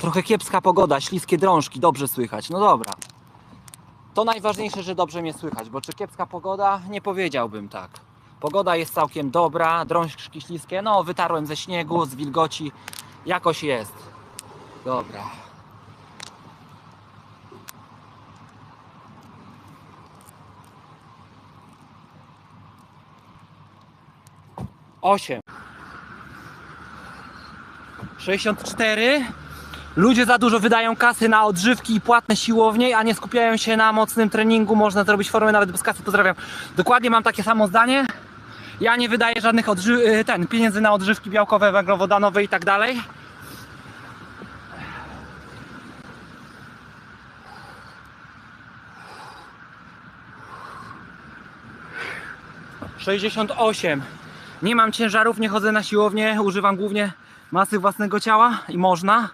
Trochę kiepska pogoda, śliskie drążki, dobrze słychać. No dobra. To najważniejsze, że dobrze mnie słychać, bo czy kiepska pogoda? Nie powiedziałbym tak. Pogoda jest całkiem dobra, drążki śliskie, no wytarłem ze śniegu, z wilgoci, jakoś jest. Dobra. Osiem. 64. Ludzie za dużo wydają kasy na odżywki i płatne siłownie, a nie skupiają się na mocnym treningu. Można zrobić formę nawet bez kasy. Pozdrawiam. Dokładnie mam takie samo zdanie. Ja nie wydaję żadnych odży- y, ten, pieniędzy na odżywki białkowe, węglowodanowe i tak dalej. Sześćdziesiąt osiem. Nie mam ciężarów, nie chodzę na siłownię, używam głównie masy własnego ciała i można.